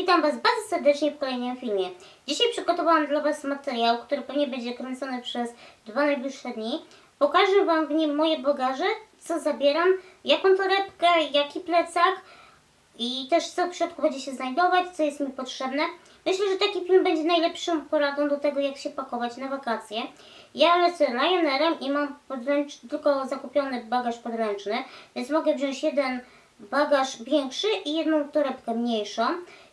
witam Was bardzo serdecznie w kolejnym filmie. Dzisiaj przygotowałam dla Was materiał, który pewnie będzie kręcony przez dwa najbliższe dni. Pokażę Wam w nim moje bagaże, co zabieram, jaką torebkę, jaki plecak i też co w środku będzie się znajdować, co jest mi potrzebne. Myślę, że taki film będzie najlepszą poradą do tego, jak się pakować na wakacje. Ja lecę Ryanerem i mam tylko zakupiony bagaż podręczny, więc mogę wziąć jeden bagaż większy i jedną torebkę mniejszą.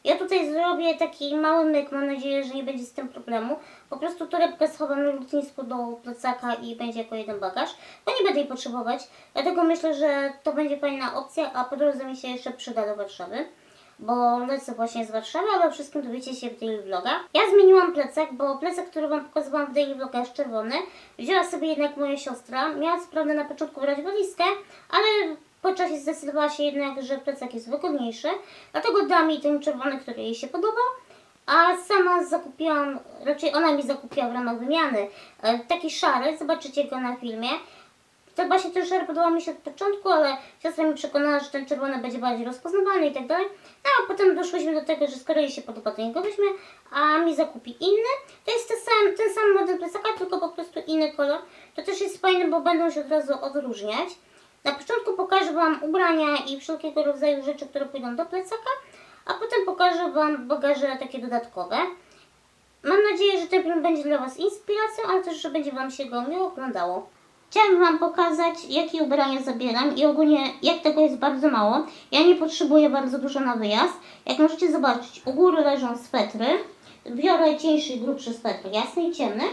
Ja tutaj zrobię taki mały myk, mam nadzieję, że nie będzie z tym problemu. Po prostu torebkę schowam na lotnisku do plecaka i będzie jako jeden bagaż, bo nie będę jej potrzebować. Dlatego myślę, że to będzie fajna opcja, a po drodze mi się jeszcze przyda do Warszawy. Bo lecę właśnie z Warszawy, ale wszystkim dowiecie się w daily vlogach. Ja zmieniłam plecak, bo plecak, który Wam pokazywałam w daily vlogach jest czerwony. Wzięła sobie jednak moja siostra. Miała co prawda na początku brać walizkę, ale po czasie zdecydowała się jednak, że plecak jest wygodniejszy. Dlatego dała mi ten czerwony, który jej się podobał. A sama zakupiłam, raczej ona mi zakupiła w ramach wymiany, e, taki szary, zobaczycie go na filmie. To właśnie ten szary podobał mi się od początku, ale siostra mi przekonała, że ten czerwony będzie bardziej rozpoznawalny i tak dalej. No a potem doszłyśmy do tego, że skoro jej się podoba, to niech go weźmie, a mi zakupi inny. To jest ten sam, ten sam model plecaka, tylko po prostu inny kolor. To też jest fajne, bo będą się od razu odróżniać. Na początku pokażę Wam ubrania i wszelkiego rodzaju rzeczy, które pójdą do plecaka, a potem pokażę Wam bagaże takie dodatkowe. Mam nadzieję, że ten film będzie dla Was inspiracją, ale też, że będzie Wam się go miło oglądało. Chciałam Wam pokazać, jakie ubrania zabieram i ogólnie jak tego jest bardzo mało. Ja nie potrzebuję bardzo dużo na wyjazd. Jak możecie zobaczyć, u góry leżą swetry. Biorę cieńszy i grubszy swetr, jasny i ciemny.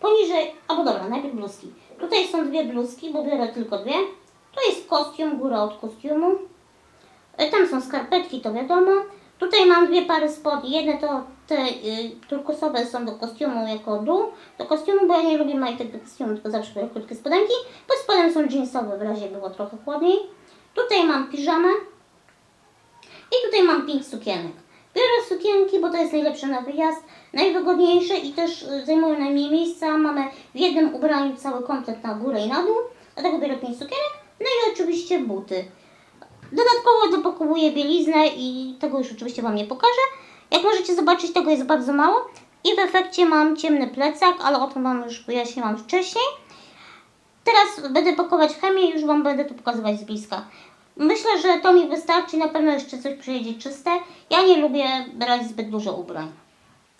Poniżej, albo dobra, najpierw bluzki. Tutaj są dwie bluzki, bo biorę tylko dwie. Tu jest kostium, góra od kostiumu. E, Tam są skarpetki, to wiadomo. Tutaj mam dwie pary spodni. Jedne to te y, turkusowe są do kostiumu jako dół. Do kostiumu, bo ja nie lubię majtek do kostiumu, tylko zawsze biorę krótkie spodenki. Pod spodem są jeansowe, w razie było trochę chłodniej. Tutaj mam piżamę. I tutaj mam pięć sukienek. Biorę sukienki, bo to jest najlepsze na wyjazd, najwygodniejsze i też y, zajmują najmniej miejsca. Mamy w jednym ubraniu cały komplet na górę i na dół. Dlatego biorę pięć sukienek. No i oczywiście buty. Dodatkowo dopakowuję bieliznę i tego już oczywiście Wam nie pokażę. Jak możecie zobaczyć, tego jest bardzo mało. I w efekcie mam ciemny plecak, ale o tym Wam już wyjaśniłam wcześniej. Teraz będę pakować chemię i już Wam będę to pokazywać z bliska. Myślę, że to mi wystarczy, na pewno jeszcze coś przyjedzie czyste. Ja nie lubię brać zbyt dużo ubrań.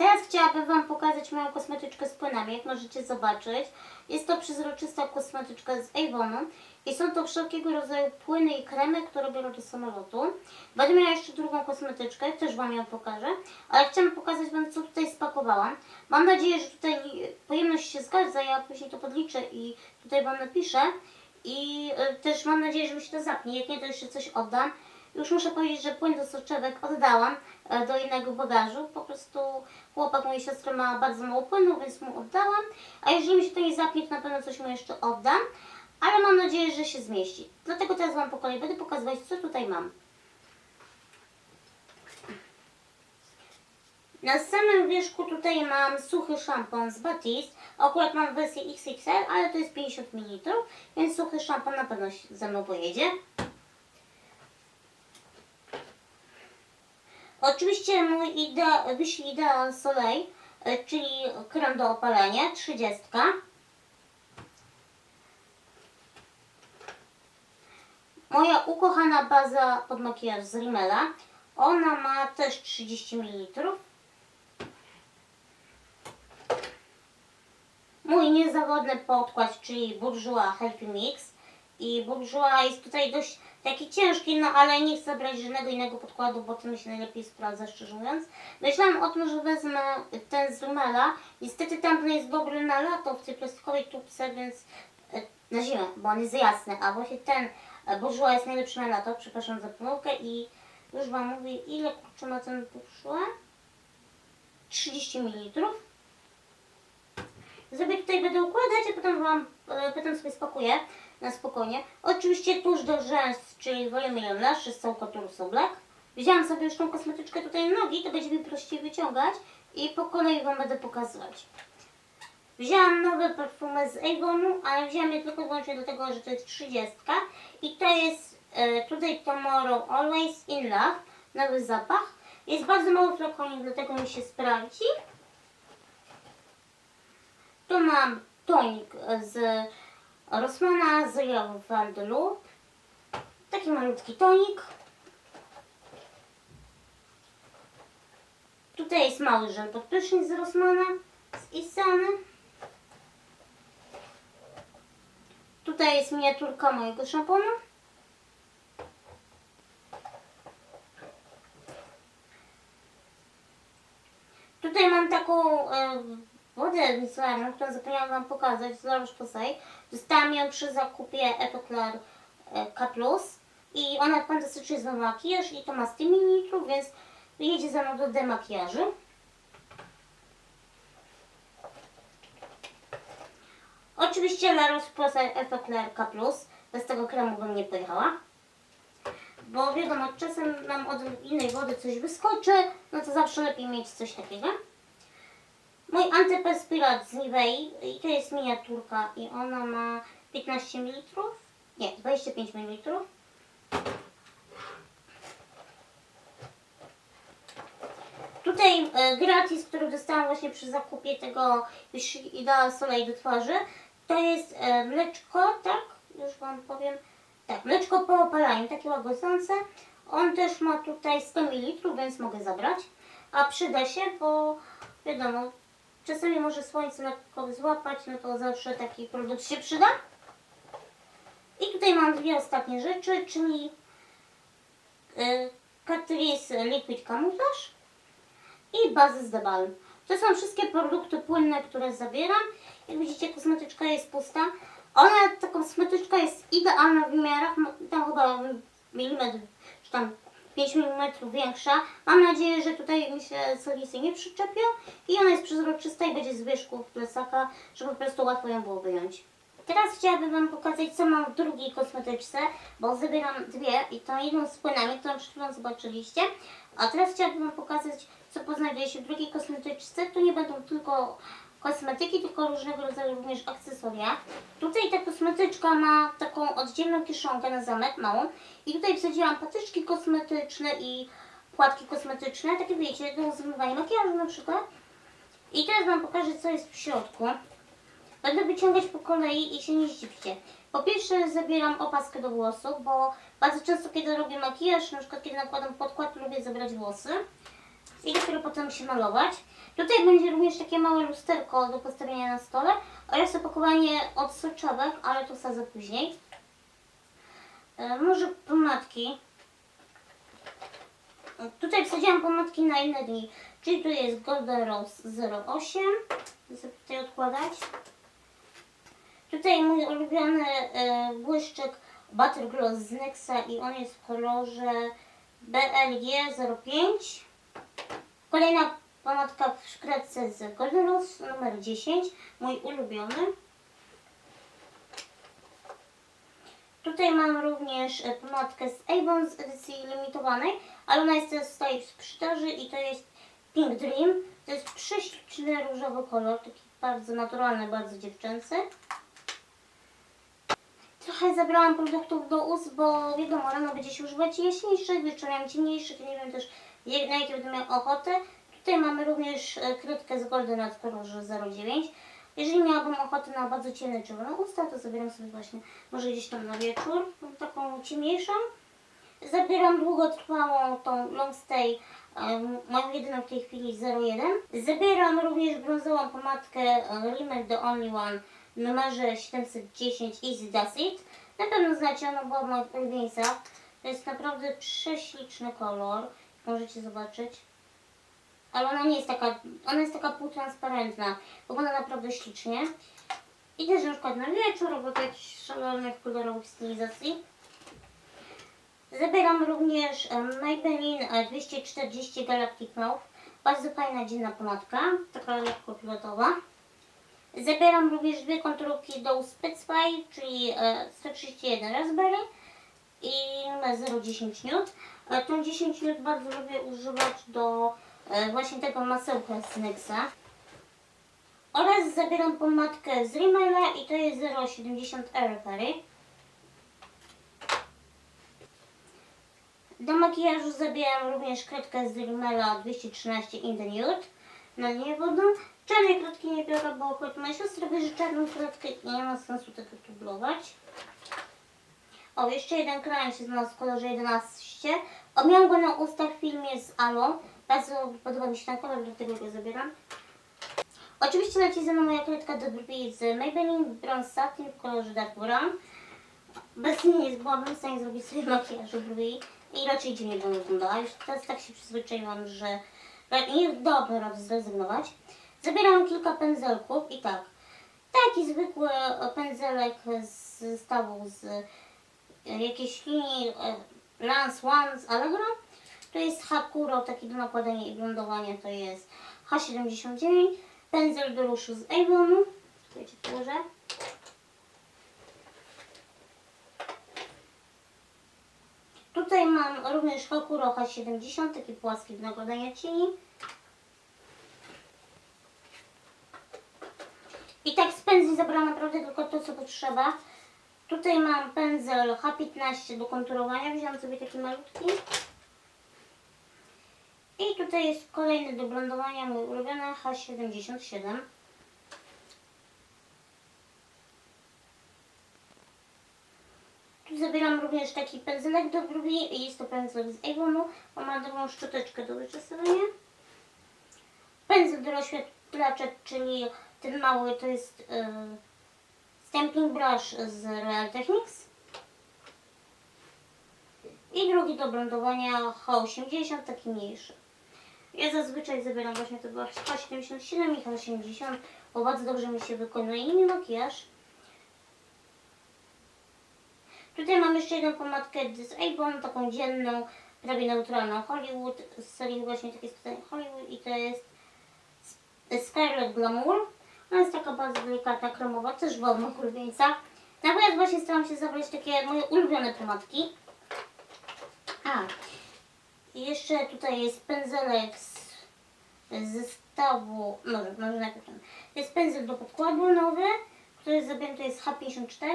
Teraz chciałabym Wam pokazać moją kosmetyczkę z płynami, jak możecie zobaczyć. Jest to przezroczysta kosmetyczka z Avonu i są to wszelkiego rodzaju płyny i kremy, które biorę do samolotu. Będę miała jeszcze drugą kosmetyczkę, też Wam ją pokażę, ale chciałam pokazać Wam, co tutaj spakowałam. Mam nadzieję, że tutaj pojemność się zgadza, ja później to podliczę i tutaj Wam napiszę. I y, też mam nadzieję, że mi się to zapnie, jak nie, to jeszcze coś oddam. Już muszę powiedzieć, że płyn do soczewek oddałam e, do innego bagażu. Po prostu chłopak mojej siostry ma bardzo mało płynu, więc mu oddałam. A jeżeli mi się to nie zapnie, to na pewno coś mu jeszcze oddam. Ale mam nadzieję, że się zmieści. Dlatego teraz Wam po kolei będę pokazywać, co tutaj mam. Na samym wierzchu tutaj mam suchy szampon z Batiste. Akurat mam wersję XXL, ale to jest 50 ml, więc suchy szampon na pewno ze mną pojedzie. Oczywiście mój idea, wyślij Ideal Soleil, czyli krem do opalania, 30. Moja ukochana baza pod makijaż z Rimmela. Ona ma też 30 ml. Mój niezawodny podkład, czyli Bourjois Healthy Mix. I Bourjois jest tutaj dość taki ciężki, no ale nie chcę brać żadnego innego podkładu, bo ten się najlepiej sprawdza, szczerze mówiąc. Myślałam o tym, że wezmę ten z Rimmela. Niestety tamten jest dobry na lato w tej plastikowej tubce, więc e, na zimę, bo on jest jasny, a właśnie ten e, Bourjois jest najlepszy na lato, przepraszam za pomyłkę i już Wam mówię, ile kurczę ma ten Bourjois? 30 ml. Zrobię tutaj, będę układać, a potem Wam, e, potem sobie spakuję na spokojnie. Oczywiście tuż do rzęs, czyli Volume Lash z całkotu So Black. Wzięłam sobie już tą kosmetyczkę tutaj na nogi, to będzie mi prościej wyciągać i po kolei Wam będę pokazywać. Wzięłam nowe perfumy z Avonu, ale wzięłam je tylko wyłącznie do tego, że to jest 30 i to jest e, tutaj Tomorrow Always in Love, nowy zapach. Jest bardzo mały flakonik, dlatego mi się sprawdzi. Tu mam tonik z Rossmana z Van de Loop. Taki malutki tonik. Tutaj jest mały żel pod z Rossmana, z Isany. Tutaj jest miniaturka mojego szamponu. Tutaj mam taką wodę micelarną, którą zapomniałam Wam pokazać z La Roche-Posay. Dostałam ją przy zakupie Epoclar e, K+. I ona fantastycznie zma makijaż i to ma 100 ml, więc jedzie ze mną do demakijażu. Oczywiście La Roche-Posay Epoclar K+. Bez tego kremu bym nie pojechała. Bo wiadomo, czasem nam od innej wody coś wyskoczy, no to zawsze lepiej mieć coś takiego. Mój antyperspirat z Nivei i to jest miniaturka i ona ma 15 ml, nie, 25 ml. Tutaj e, gratis, który dostałam właśnie przy zakupie tego Idea Soleil do twarzy, to jest e, mleczko, tak? Już Wam powiem. Tak, mleczko po opalaniu, takie łagodzące. On też ma tutaj 100 ml, więc mogę zabrać. A przyda się, bo wiadomo, czasami może słońce lekko złapać, no to zawsze taki produkt się przyda. I tutaj mam dwie ostatnie rzeczy, czyli y, Catrice Liquid Camouflage i bazę z Debalm. To są wszystkie produkty płynne, które zabieram. Jak widzicie, kosmetyczka jest pusta. Ona, ta kosmetyczka jest idealna w wymiarach, no, tam chyba milimetr, czy tam 5 mm większa. Mam nadzieję, że tutaj mi się solisy nie przyczepią i ona jest przezroczysta i będzie z wierzchu plecaka, żeby po prostu łatwo ją było wyjąć. Teraz chciałabym Wam pokazać, co mam w drugiej kosmetyczce, bo zabieram dwie i to jedną z płynami, którą przed chwilą zobaczyliście. A teraz chciałabym Wam pokazać, co poznajduje się w drugiej kosmetyczce. Tu nie będą tylko kosmetyki, tylko różnego rodzaju również akcesoria. Tutaj ta kosmetyczka ma taką oddzielną kieszonkę na zamek, małą. I tutaj wsadziłam patyczki kosmetyczne i płatki kosmetyczne, takie wiecie, do zmywania makijażu na przykład. I teraz Wam pokażę, co jest w środku. Będę wyciągać po kolei i się nie zdziwcie. Po pierwsze zabieram opaskę do włosów, bo bardzo często kiedy robię makijaż, na przykład kiedy nakładam podkład, lubię zabrać włosy i dopiero potem się malować. Tutaj będzie również takie małe lusterko do postawienia na stole oraz opakowanie od soczewek, ale to wsadzę później. E, może pomadki. E, Tutaj wsadziłam pomadki na inne dni, czyli tu jest Golden Rose 08. Chcę tutaj odkładać. Tutaj mój ulubiony e, błyszczyk Butter Gloss z Nexa i on jest w kolorze BLG 05. Kolejna pomadka w szkretce z Golden Rose numer 10, mój ulubiony. Tutaj mam również pomadkę z Avon z edycji limitowanej, ale ona jest tutaj w sprzedaży i to jest Pink Dream. To jest prześliczny różowy kolor, taki bardzo naturalny, bardzo dziewczęcy. Trochę zabrałam produktów do ust, bo wiadomo, rano będzie się używać jaśniejszych, wieczorem ciemniejszych nie wiem też na jakie będę miał ochotę. Tutaj mamy również e, kredkę z Golden kolorze 09. Jeżeli miałabym ochotę na bardzo ciemne czerwone usta, to zabieram sobie właśnie może gdzieś tam na wieczór, taką ciemniejszą. Zabieram długotrwałą tą long stay, em, moją jedyną w tej chwili 01. Zabieram również brązową pomadkę e, Rimmel The Only One w numerze 710 Easy Does It. Na pewno znacie, ona była w moich. To jest naprawdę prześliczny kolor, możecie zobaczyć. Ale ona nie jest taka, ona jest taka półtransparentna. Wygląda naprawdę ślicznie. I też na przykład na wieczór albo jakichś szalonych kolorowych stylizacji. Zabieram również Maybelline e, 240 Galactic Mauve. Bardzo fajna dzienna pomadka, taka lekko fioletowa. Zabieram również dwie konturówki do Spitfire, czyli e, 131 Raspberry i numer 010 Nude. Tą 10 Nude bardzo lubię używać do e, właśnie tego masełka z. Oraz zabieram pomadkę z Rimmela i to jest 070 Airberry. Do makijażu zabieram również kredkę z Rimmela 213 in the Nude na linię wodną. Czarnej kredki nie biorę, bo akurat moja siostra bierze czarną kredkę i nie ma sensu tego dublować. O, jeszcze jeden kraj się znalazł w kolorze 11. Miałam go na ustach w filmie z Alo. Bardzo podoba mi się ten kolor, dlatego go zabieram. Oczywiście leci ze mną moja kredka do brwi z Maybelline Bronze Satin w kolorze Dark Brown. Bez niej nie byłabym w stanie zrobić sobie makijażu brwi i raczej dziwnie bym wyglądała. Już teraz tak się przyzwyczaiłam, że nie dałoby rady zrezygnować. Zabieram kilka pędzelków i tak. Taki zwykły e, pędzelek z zestawu z e, jakiejś linii e, Lance One z Allegro. To jest Hakuro, taki do nakładania i blondowania, to jest H79. Pędzel do ruszu z Avonu. Wiecie, położę. Tutaj mam również Hakuro H70, taki płaski do nakładania cieni. I tak z pędzli zabrałam naprawdę tylko to, co potrzeba. Tutaj mam pędzel H15 do konturowania, wziąłam sobie taki malutki. I tutaj jest kolejny do blondowania, mój ulubiony H77. Tu zabieram również taki pędzelek do brwi jest to pędzel z Avonu. On ma taką szczoteczkę do wyczesywania. Pędzel do rozświetlaczek, czyli ten mały to jest yy, stamping brush z Real Techniques. I drugi do blondowania H80, taki mniejszy. Ja zazwyczaj zabieram właśnie tego H77 i H80, bo bardzo dobrze mi się wykonuje inny makijaż. Tutaj mam jeszcze jedną pomadkę z taką dzienną, prawie neutralną Hollywood, z serii właśnie takiej specjalnej Hollywood i to jest Scarlet Glamour. Ona jest taka bardzo delikatna, kremowa, też moja ulubieńca. Na wyjazd właśnie staram się zabrać takie moje ulubione pomadki. A, jeszcze tutaj jest pędzelek z zestawu, może, może najpierw ten. To jest pędzel do podkładu nowy, który jest zrobiony, to jest H54.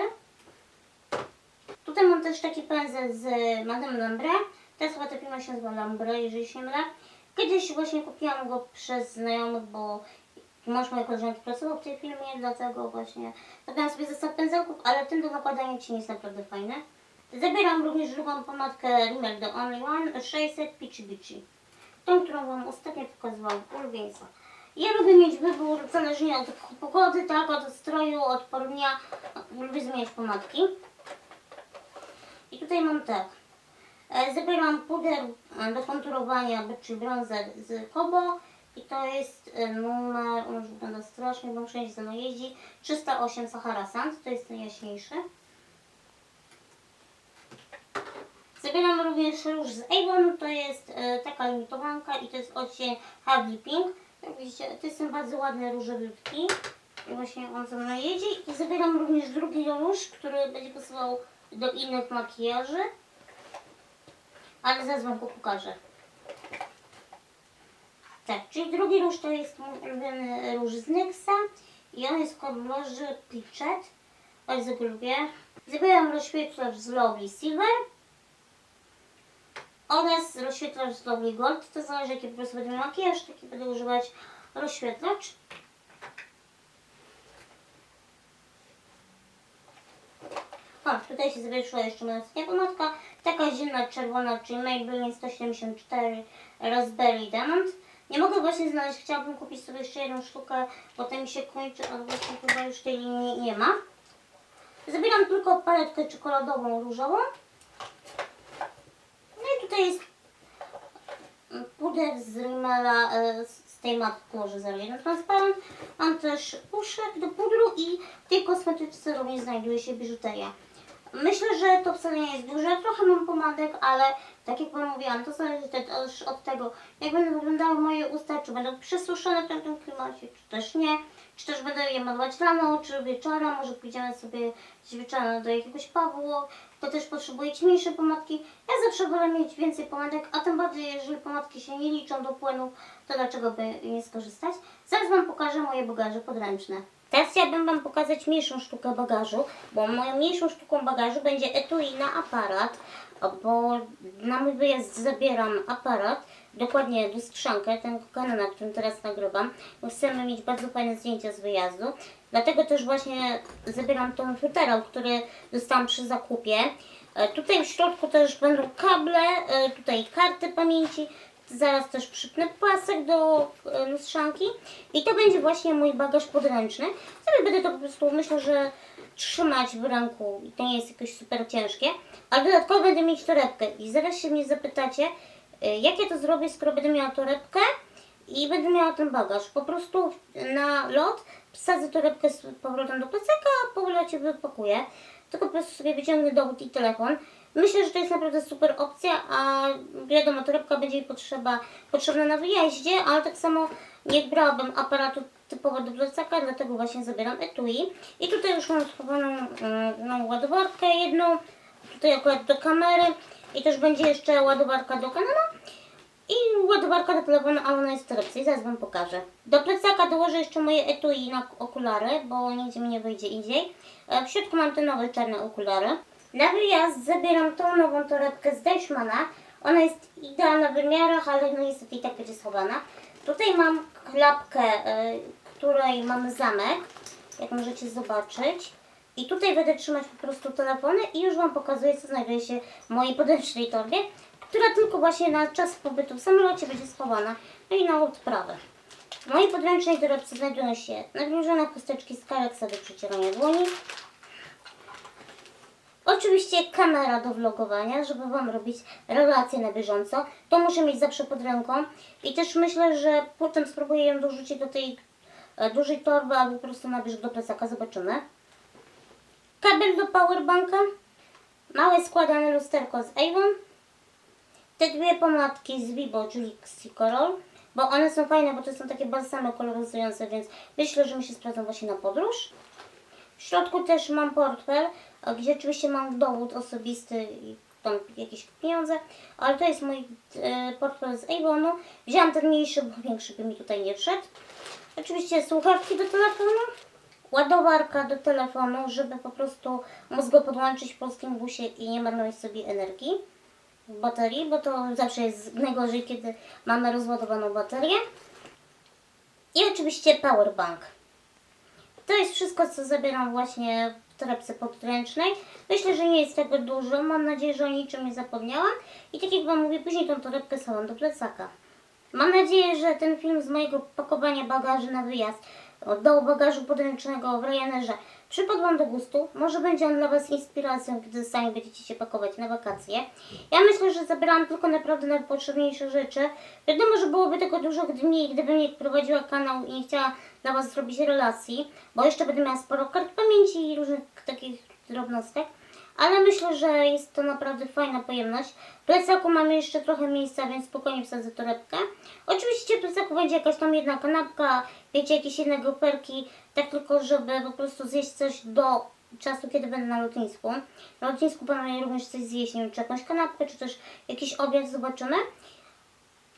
Tutaj mam też taki pędzel z Madame Lambre. Teraz chyba ta firma się nazywa Lambre, jeżeli się mylę. Kiedyś właśnie kupiłam go przez znajomych, bo mąż mojej koleżanki pracował w tej firmie, dlatego właśnie zabrałam sobie zestaw pędzelków, ale ten do nakładania cieni jest naprawdę fajny. Zabieram również drugą pomadkę Rimmel The Only One 600 Peachy Beachy. Tą, którą Wam ostatnio pokazywałam, ulubieńca. Ja lubię mieć wybór zależnie od pogody, tak, od stroju, od pory dnia. Lubię zmieniać pomadki. I tutaj mam tak. E, Zabieram puder do konturowania, czyli bronzer z Kobo. I to jest e, numer, on już wygląda strasznie, bo muszę iść za mną jeździ. 308 Sahara Sand, to jest ten jaśniejszy. Zabieram również róż z Avon, to jest e, taka limitowanka i to jest odcień Heavy Pink. Jak widzicie, to jest ten bardzo ładny różowiutki. I właśnie on ze mną jedzie. I zabieram również drugi róż, który będzie pasował do innych makijaży. Ale zaraz Wam go pokażę. Tak, czyli drugi róż to jest ulubiony róż z Nyxa. I on jest kolorze Peachet. Bardzo go lubię. Zabieram rozświetlacz z Lovely Silver oraz rozświetlacz z Lovely Gold. To zależy jaki po prostu będę makijaż, taki będę używać rozświetlacz. O, tutaj się zawieszyła jeszcze moja ostatnia pomadka. Taka zimna czerwona, czyli Maybelline 174 Raspberry Diamond. Nie mogę właśnie znaleźć, chciałabym kupić sobie jeszcze jedną sztukę, bo mi się kończy, ale właśnie chyba już tej linii nie ma. Zabieram tylko paletkę czekoladową, różową. No i tutaj jest puder z Rimmela e, z tej matki kolorze 01 transparent. Mam też puszek do pudru i w tej kosmetyczce również znajduje się biżuteria. Myślę, że to wcale nie jest duże. Trochę mam pomadek, ale tak jak Wam mówiłam, to zależy też od tego, jak będą wyglądały moje usta, czy będą przesuszone w tamtym klimacie, czy też nie. Czy też będę je malować rano, czy wieczorem, może pójdziemy sobie gdzieś wieczorem do jakiegoś pubu, kto też potrzebuje mniejsze pomadki. Ja zawsze wolę mieć więcej pomadek, a tym bardziej, jeżeli pomadki się nie liczą do płynów, to dlaczego by nie skorzystać? Zaraz Wam pokażę moje bagaże podręczne. Teraz chciałabym Wam pokazać mniejszą sztukę bagażu, bo moją mniejszą sztuką bagażu będzie etui na aparat. bo na mój wyjazd zabieram aparat, dokładnie lustrzankę, ten Canon, na którym teraz nagrywam, chcemy mieć bardzo fajne zdjęcia z wyjazdu. Dlatego też właśnie zabieram ten futerał, który dostałam przy zakupie. E, Tutaj w środku też będą kable, e, tutaj karty pamięci, zaraz też przypnę pasek do lustrzanki i to będzie właśnie mój bagaż podręczny. Sobie będę to po prostu, myślę, że trzymać w ręku i to nie jest jakoś super ciężkie, ale dodatkowo będę mieć torebkę i zaraz się mnie zapytacie, e, jak ja to zrobię, skoro będę miała torebkę i będę miała ten bagaż. Po prostu na lot wsadzę torebkę z powrotem do plecaka, a po locie wypakuję. Tylko po prostu sobie wyciągnę dowód i telefon. Myślę, że to jest naprawdę super opcja, a wiadomo, torebka będzie mi potrzeba, potrzebna na wyjeździe, ale tak samo nie brałabym aparatu typowo do plecaka, dlatego właśnie zabieram etui. I tutaj już mam schowaną mm, no, ładowarkę jedną, tutaj akurat do kamery i też będzie jeszcze ładowarka do kanału. I ładowarka do telefonu, ale ona jest w torebce i zaraz Wam pokażę. Do plecaka dołożę jeszcze moje etui na okulary, bo nigdzie mi nie wyjdzie indziej. E, W środku mam te nowe czarne okulary. Na wyjazd zabieram tą nową torebkę z Deichmana. Ona jest idealna w wymiarach, ale no niestety i tak będzie schowana. Tutaj mam klapkę, e, której mamy zamek, jak możecie zobaczyć. I tutaj będę trzymać po prostu telefony i już Wam pokazuję, co znajduje się w mojej podręcznej torbie, która tylko właśnie na czas pobytu w samolocie będzie schowana, no i na odprawę. W mojej podręcznej torebce znajdują się nawilżone chusteczki z Kareksa do przecierania dłoni, Oczywiście kamera do vlogowania, żeby Wam robić relacje na bieżąco. To muszę mieć zawsze pod ręką. I też myślę, że potem spróbuję ją dorzucić do tej e, dużej torby albo po prostu na bieżąco do plecaka. Zobaczymy. Kabel do powerbanka. Małe składane lusterko z Avon. Te dwie pomadki z Vibo, czyli Cicorol. Bo one są fajne, bo to są takie balsamy koloryzujące, więc myślę, że mi się sprawdzą właśnie na podróż. W środku też mam portfel, gdzie oczywiście mam dowód osobisty i tam jakieś pieniądze, ale to jest mój e, portfel z Avonu. Wziąłam ten mniejszy, bo większy by mi tutaj nie wszedł. Oczywiście słuchawki do telefonu, ładowarka do telefonu, żeby po prostu móc go podłączyć w polskim busie i nie marnować sobie energii w baterii, bo to zawsze jest najgorzej, kiedy mamy rozładowaną baterię. I oczywiście powerbank. To jest wszystko, co zabieram właśnie torebce podręcznej. Myślę, że nie jest tego dużo. Mam nadzieję, że o niczym nie zapomniałam. I tak jak Wam mówię, później tą torebkę schowam do plecaka. Mam nadzieję, że ten film z mojego pakowania bagaży na wyjazd do bagażu podręcznego w Ryanerze przypadł Wam do gustu. Może będzie on dla Was inspiracją, kiedy sami będziecie się pakować na wakacje. Ja myślę, że zabierałam tylko naprawdę najpotrzebniejsze rzeczy. Wiadomo, że byłoby tego dużo mniej, gdybym nie prowadziła kanał i nie chciała dla Was zrobić relacji, bo jeszcze będę miała sporo kart pamięci i różnych takich drobnostek. Ale myślę, że jest to naprawdę fajna pojemność. W plecaku mamy jeszcze trochę miejsca, więc spokojnie wsadzę torebkę. Oczywiście w plecaku będzie jakaś tam jedna kanapka, wiecie, jakieś jedne goperki, tak tylko, żeby po prostu zjeść coś do czasu, kiedy będę na lotnisku. Na lotnisku planuję również coś zjeść, nie wiem, czy jakąś kanapkę, czy też jakiś obiad, zobaczymy.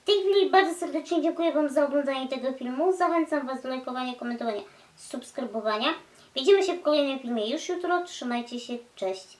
Tej chwili bardzo serdecznie dziękuję Wam za oglądanie tego filmu. Zachęcam Was do lajkowania, komentowania, subskrybowania. Widzimy się w kolejnym filmie już jutro. Trzymajcie się, cześć.